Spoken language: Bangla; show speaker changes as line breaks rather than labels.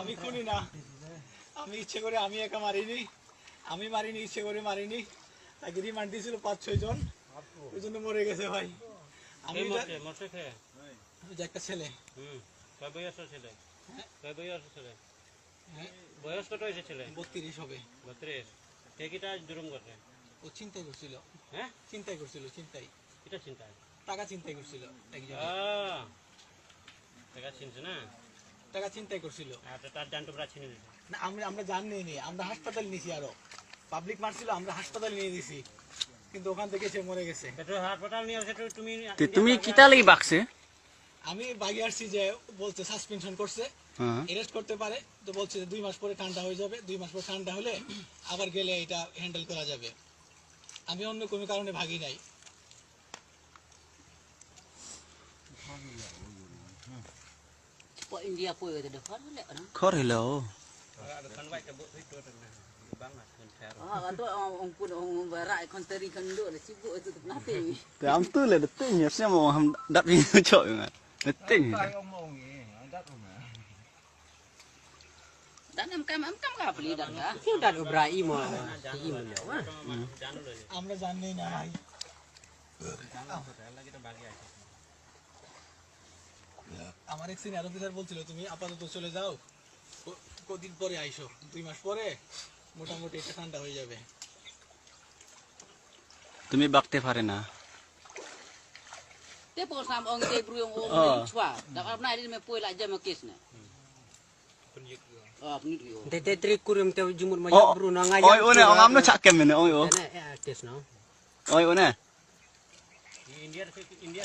আমি খুনি না। আমি ইচ্ছে করে আমি একা মারিনি। আমি মারিনি ইচ্ছে করে মারিনি। তাকে রিমান্ড দিয়েছিল পাঁচ ছয় জন। ওই জন্য মরে গেছে ভাই। আমি এটা- একটা ছেলে।
হুম ছেলে? ছেলে?
হ্যাঁ।
বয়স কত হয়েছে ছেলে?
বত্রিশ হবে।
বত্রিশ। করছে?
ও চিন্তাই করছিল।
হ্যাঁ?
চিন্তাই করছিল চিন্তাই
চিন্তা
টাকা চিন্তাই করছিল
টাকা চিনছে না?
টাকা চিন্তাই করছিল।
তার ছিনে
না আমরা আমরা জানি নি আমরা হাসপাতাল নিয়েছি আরও। পাবলিক মারছিল আমরা হাসপাতাল নিয়ে দিছি কিন্তু ওখান থেকে সে মরে গেছে।
হাসপাতাল নিয়ে সেটা তুমি
তুমি কিতা লাগি বাকছে
আমি বাগে আসছি যে বলছে সাসপেনশন করছে।
হ্যাঁ।
এরেস্ট করতে পারে তো বলছে যে দুই মাস পরে ঠান্ডা হয়ে যাবে। দুই মাস পরে ঠান্ডা হলে আবার গেলে এটা হ্যান্ডেল করা যাবে। আমি অন্য কোনো কারণে ভাগি নাই।
India
pui cái đó khót lệ nó. Khót thì lâu thì ông tư là đất tinh nhỉ xem mà hầm đặt vì nó trội mà đất tinh
dan am kam am kam ka beli
dan ka
sih dan
ubrai mo ti mo
ya wa amra janne na ai
আমার এক সিনিয়র অফিসার বলছিল তুমি আপাতত চলে যাও। কদিন পরে আইসো। দুই মাস পরে মোটামুটি একটা ঠান্ডা হয়ে যাবে।
তুমি বাকতে পারে না। তে পোসাম অং তে ব্রুয়ং ও।
ছুয়া দা আপনা আইরি
মে পয় লাগ যাম কেস কেস না ওই
ওনে ইন্ডিয়া